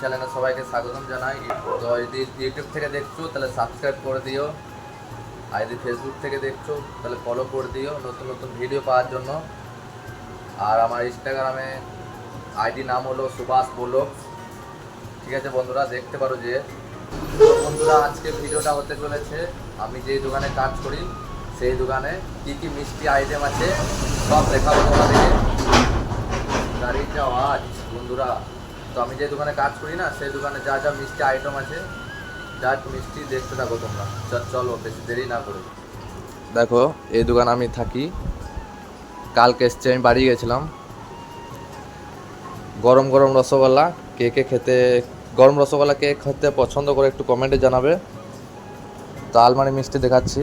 চ্যানেলে সবাইকে স্বাগতম জানাই। তো যদি ইউটিউব থেকে দেখছ, তাহলে সাবস্ক্রাইব করে দিও। আর যদি ফেসবুক থেকে দেখছ, তাহলে ফলো করে দিও নতুন নতুন ভিডিও পাওয়ার জন্য। আর আমার ইনস্টাগ্রামে আইডি নাম হলো সুভাষ বোলক। ঠিক আছে বন্ধুরা, দেখতে পারো যে বন্ধুরা, আজকে ভিডিওটা হতে চলেছে। আমি যেই দোকানে কাজ করি, সেই দোকানে কী কী মিষ্টি আইটেম আছে, সব দেখাবো তোমাদেরকে। গাড়ির যা আওয়াজ, বন্ধুরা, তো আমি যে দোকানে কাজ করি না, সেই দোকানে যা যা মিষ্টি আইটেম আছে, যা মিষ্টি দেখতে থাকো তোমরা। চলো, বেশি দেরি না করো। দেখো, এই দোকানে আমি থাকি। কালকে এসছে, আমি বাড়ি গেছিলাম। গরম গরম রসগোল্লা কে কে খেতে, গরম রসগোল্লা কে খেতে পছন্দ করে একটু কমেন্টে জানাবে। তো আলমারি মিষ্টি দেখাচ্ছি।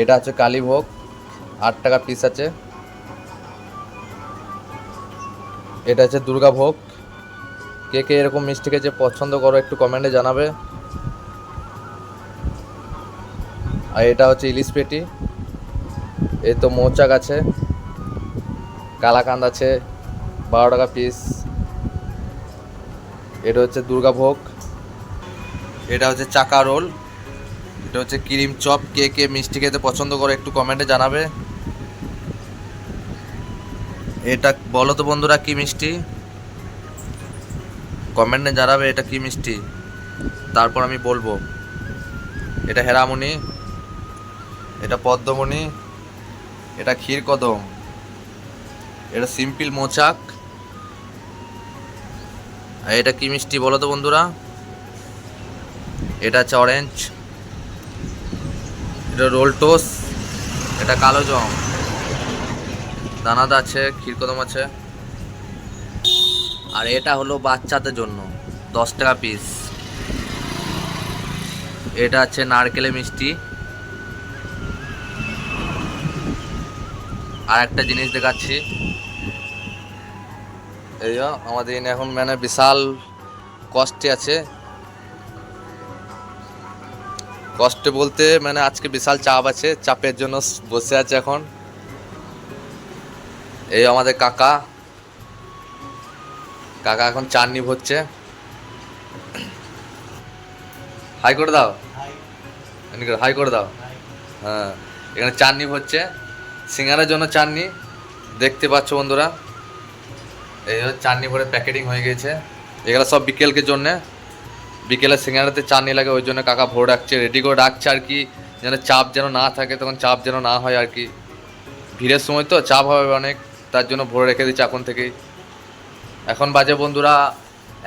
এটা হচ্ছে কালীভোগ। আট টাকা পিস আছে। এটা হচ্ছে দুর্গাভোগ কে কে এরকম মিষ্টি খেতে পছন্দ করো একটু কমেন্টে জানাবে। আর এটা হচ্ছে ইলিশ পেটি। এই তো মৌচাক আছে। কালাকান্দ আছে, বারো টাকা পিস এটা হচ্ছে দুর্গাভোগ এটা হচ্ছে চাকা রোল। এটা হচ্ছে ক্রিম চপ। কে কে মিষ্টি খেতে পছন্দ করে একটু কমেন্টে জানাবে। এটা বলো তো বন্ধুরা, কি মিষ্টি? কমেন্টে জানাবে এটা কি মিষ্টি। তারপর আমি বলব, এটা হেরামণি এটা পদ্মমণি এটা ক্ষীর কদম, এটা সিম্পল মোচাক। আর এটা কি মিষ্টি বলো তো বন্ধুরা? এটা হচ্ছে অরেঞ্জ এটা রোল টোস এটা কালো জম। দানাদা আছে, ক্ষীরকদম আছে। আর এটা হলো বাচ্চাদের জন্য, দশ টাকা পিস এটা আছে নারকেলে মিষ্টি। আর একটা জিনিস দেখাচ্ছি। এই আমাদের এখানে এখন মানে বিশাল কষ্টে আছে। কষ্টে বলতে মানে আজকে বিশাল চাপ আছে, চাপের জন্য বসে আছে এখন। এই আমাদের কাকা। কাকা এখন চাননি ভরছে হাই করে দাও। হাই করে দাও। হ্যাঁ এখানে চাননি হচ্ছে। সিঙ্গারের জন্য চাননি দেখতে পাচ্ছ বন্ধুরা। এই চাননি ভরে প্যাকেটিং হয়ে গেছে। এগুলো সব বিকেলকে জন্যে। বিকেলে সিঙ্গারাতে চাননি লাগে, ওই জন্য কাকা ভরে রাখছে। রেডি করে রাখছে আর কি। যেন চাপ যেন না থাকে, তখন চাপ যেন না হয় আর কি। ভিড়ের সময় তো চাপ হবে অনেক। তার জন্য ভরে রেখে দিচ্ছে এখন থেকেই। এখন বাজে বন্ধুরা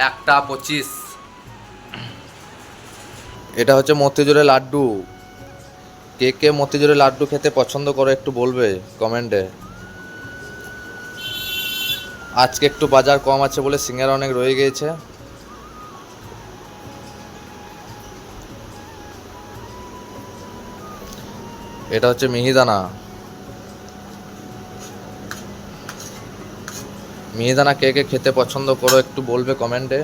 একটা পঁচিশ। এটা হচ্ছে মতিজুরের লাড্ডু। কে কে মতিজুরের লাড্ডু খেতে পছন্দ করে একটু বলবে কমেন্টে। আজকে একটু বাজার কম আছে বলে সিঙ্গারা অনেক রয়ে গিয়েছে। এটা হচ্ছে মিহিদানা। মিহিদানা কে কে খেতে পছন্দ করো একটু বলবে কমেন্টে।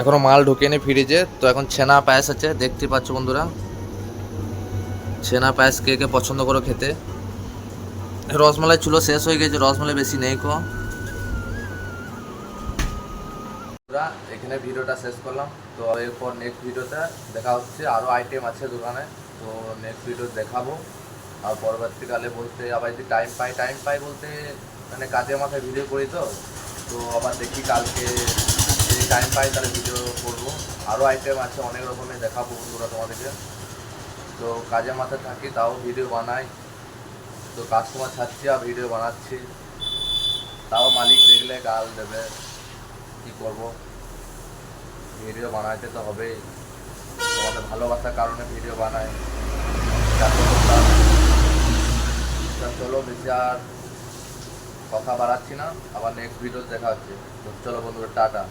এখনও মাল ঢুকেনি ফ্রিজে, তো এখন ছেনা পায়েস আছে, দেখতে পাচ্ছ বন্ধুরা। ছেনা পায়েস কে কে পছন্দ করো খেতে। রসমালাই চুলো শেষ হয়ে গেছে, রসমালাই বেশি নেই কো। এখানে ভিডিওটা শেষ করলাম। তো এরপর নেক্সট ভিডিওতে দেখা হচ্ছে আরও আইটেম আছে দোকানে, তো নেক্সট ভিডিও দেখাবো। আর পরবর্তীকালে বলতে আবার যদি টাইম পাই টাইম পাই বলতে মানে কাজে মাথায় ভিডিও করি তো। তো আবার দেখি কালকে যদি টাইম পাই তাহলে ভিডিও করব। আরও আইটেম আছে, অনেক রকমের দেখাবো বন্ধুরা তোমাদেরকে। তো কাজের মাথায় থাকি, তাও ভিডিও বানাই। তো কাস্টমার ছাড়ছি আর ভিডিও বানাচ্ছি। তাও মালিক দেখলে গাল দেবে, কি করব? ভিডিও বানাইতে তো হবেই। তোমাদের ভালোবাসার কারণে ভিডিও চলো বেশি কথা বাড়াচ্ছি না। আবার নেক্সট ভিডিও দেখা হচ্ছে। চলো বন্ধুরা টাটা।